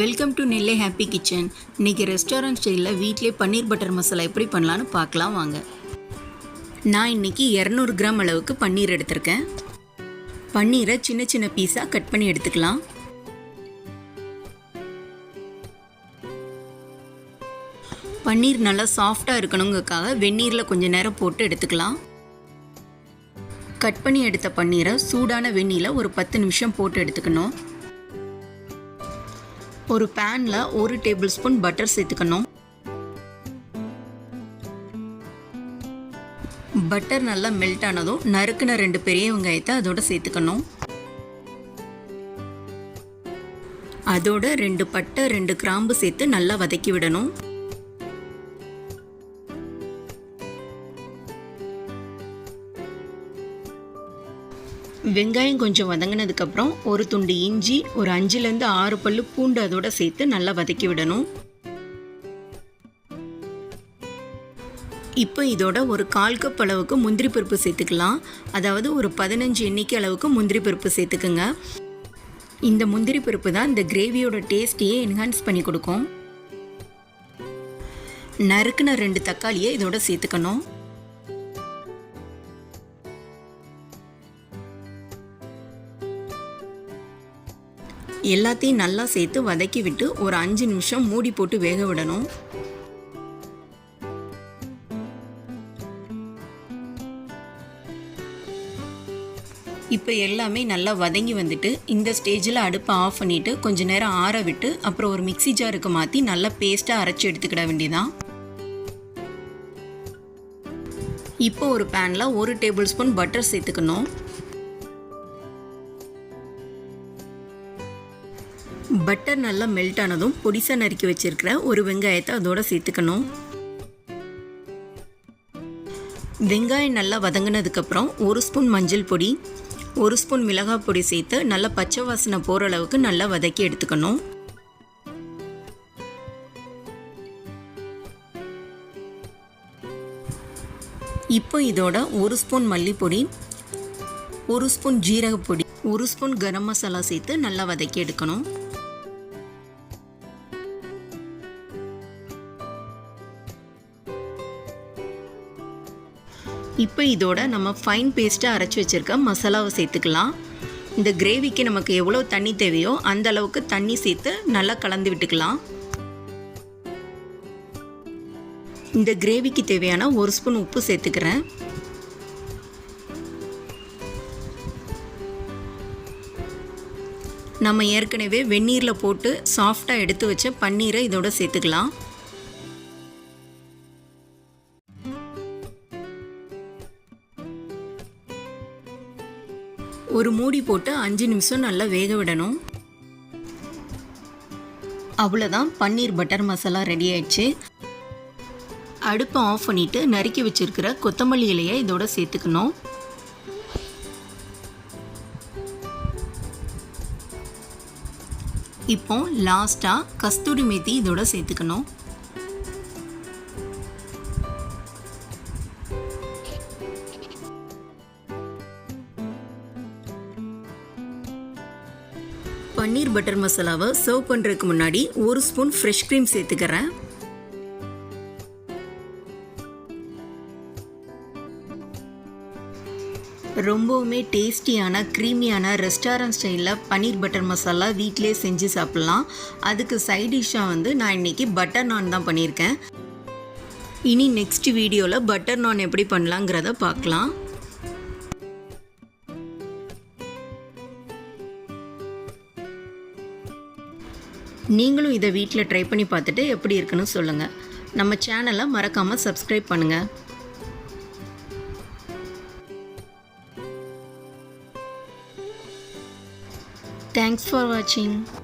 Welcome to Nellai happy kitchen இன்றைக்கி restaurant ஸ்டைலில் வீட்டிலே பன்னீர் பட்டர் மசாலா எப்படி பண்ணலான்னு பார்க்கலாம் வாங்க. நான் இன்றைக்கி இரநூறு கிராம் அளவுக்கு பன்னீர் எடுத்திருக்கேன். பன்னீரை சின்ன சின்ன பீஸாக கட் பண்ணி எடுத்துக்கலாம். பன்னீர் நல்லா சாஃப்டாக இருக்கணுங்கக்காக வெந்நீரில் கொஞ்சம் நேரம் போட்டு எடுத்துக்கலாம். கட் பண்ணி எடுத்த பன்னீரை சூடான வெந்நீரில் ஒரு பத்து நிமிஷம் போட்டு எடுத்துக்கணும். ஒரு பேனில் ஒரு டேபிள் ஸ்பூன் பட்டர் சேர்த்துக்கணும். பட்டர் நல்லா மெல்ட் ஆனதும் நறுக்குன ரெண்டு பெரிய வெங்காயத்தை அதோட சேர்த்துக்கணும். அதோட ரெண்டு பட்டை ரெண்டு கிராம்பு சேர்த்து நல்லா வதக்கி விடணும். வெங்காயம் கொஞ்சம் வதங்கினதுக்கப்புறம் ஒரு துண்டு இஞ்சி ஒரு அஞ்சுலேருந்து ஆறு பல்லு பூண்டு அதோட சேர்த்து நல்லா வதக்கி விடணும். இப்போ இதோட ஒரு கால் கப் அளவுக்கு முந்திரி பருப்பு சேர்த்துக்கலாம். அதாவது ஒரு பதினஞ்சு எண்ணிக்கை அளவுக்கு முந்திரி பருப்பு சேர்த்துக்குங்க. இந்த முந்திரி பருப்பு தான் இந்த கிரேவியோட டேஸ்ட்டையே என்ஹான்ஸ் பண்ணி கொடுக்கும். நறுக்குன ரெண்டு தக்காளியை இதோட சேர்த்துக்கணும். எல்லாத்தையும் நல்லா சேர்த்து வதக்கி விட்டு ஒரு அஞ்சு நிமிஷம் மூடி போட்டு வேக விடணும். இப்போ எல்லாமே நல்லா வதங்கி வந்துட்டு இந்த ஸ்டேஜில் அடுப்பை ஆஃப் பண்ணிவிட்டு கொஞ்ச நேரம் ஆற விட்டு அப்புறம் ஒரு மிக்சி ஜாருக்கு மாற்றி நல்லா பேஸ்ட்டாக அரைச்சி எடுத்துக்கிட வேண்டியதான் இப்போ ஒரு பேனில் ஒரு டேபிள் ஸ்பூன் பட்டர் சேர்த்துக்கணும். பட்டர் நல்லா மெல்ட் ஆனதும் பொடிசாக நறுக்கி வச்சிருக்கிற ஒரு வெங்காயத்தை அதோட சேர்த்துக்கணும். வெங்காயம் நல்லா வதங்கினதுக்கப்புறம் ஒரு ஸ்பூன் மஞ்சள் பொடி ஒரு ஸ்பூன் மிளகாய் பொடி சேர்த்து நல்லா பச்சை வாசனை போகிற அளவுக்கு நல்லா வதக்கி எடுத்துக்கணும். இப்போ இதோட ஒரு ஸ்பூன் மல்லிப்பொடி ஒரு ஸ்பூன் ஜீரகப்பொடி ஒரு ஸ்பூன் கரம் மசாலா சேர்த்து நல்லா வதக்கி எடுக்கணும். இப்போ இதோட நம்ம ஃபைன் பேஸ்ட்டாக அரைச்சி வச்சுருக்க மசாலாவை சேர்த்துக்கலாம். இந்த கிரேவிக்கு நமக்கு எவ்வளோ தண்ணி தேவையோ அந்த அளவுக்கு தண்ணி சேர்த்து நல்லா கலந்து விட்டுக்கலாம். இந்த கிரேவிக்கு தேவையான ஒரு ஸ்பூன் உப்பு சேர்த்துக்கிறேன். நம்ம ஏற்கனவே வெந்நீரில் போட்டு சாஃப்டாக எடுத்து வச்ச பன்னீரை இதோட சேர்த்துக்கலாம். ஒரு மூடி போட்டு அஞ்சு நிமிஷம் நல்லா வேக விடணும். அவ்வளோதான் பன்னீர் பட்டர் மசாலா ரெடி ஆயிடுச்சு. அடுப்பை ஆஃப் பண்ணிவிட்டு நறுக்கி வச்சிருக்கிற கொத்தமல்லி இலையை இதோட சேர்த்துக்கணும். இப்போ லாஸ்ட்டாக கஸ்தூரி மேத்தி இதோட சேர்த்துக்கணும். பன்னீர் பட்டர் மசாலாவை சர்வ் பண்ணுறதுக்கு முன்னாடி ஒரு ஸ்பூன் ஃப்ரெஷ் க்ரீம் சேர்த்துக்கிறேன். ரொம்பவுமே டேஸ்டியான க்ரீமியான ரெஸ்டாரண்ட் ஸ்டைலில் பன்னீர் பட்டர் மசாலா வீட்டிலே செஞ்சு சாப்பிட்லாம். அதுக்கு சைட் டிஷ்ஷாக வந்து நான் இன்றைக்கி பட்டர் நான் தான் பண்ணியிருக்கேன். இனி நெக்ஸ்ட் வீடியோவில் பட்டர் நான் எப்படி பண்ணலாங்கிறத பார்க்கலாம். நீங்களும் இதை வீட்டில் ட்ரை பண்ணி பார்த்துட்டு எப்படி இருக்குன்னு சொல்லுங்கள் நம்ம சேனலை மறக்காமல் சப்ஸ்கிரைப் பண்ணுங்கள் தேங்க்ஸ் ஃபார் வாட்சிங்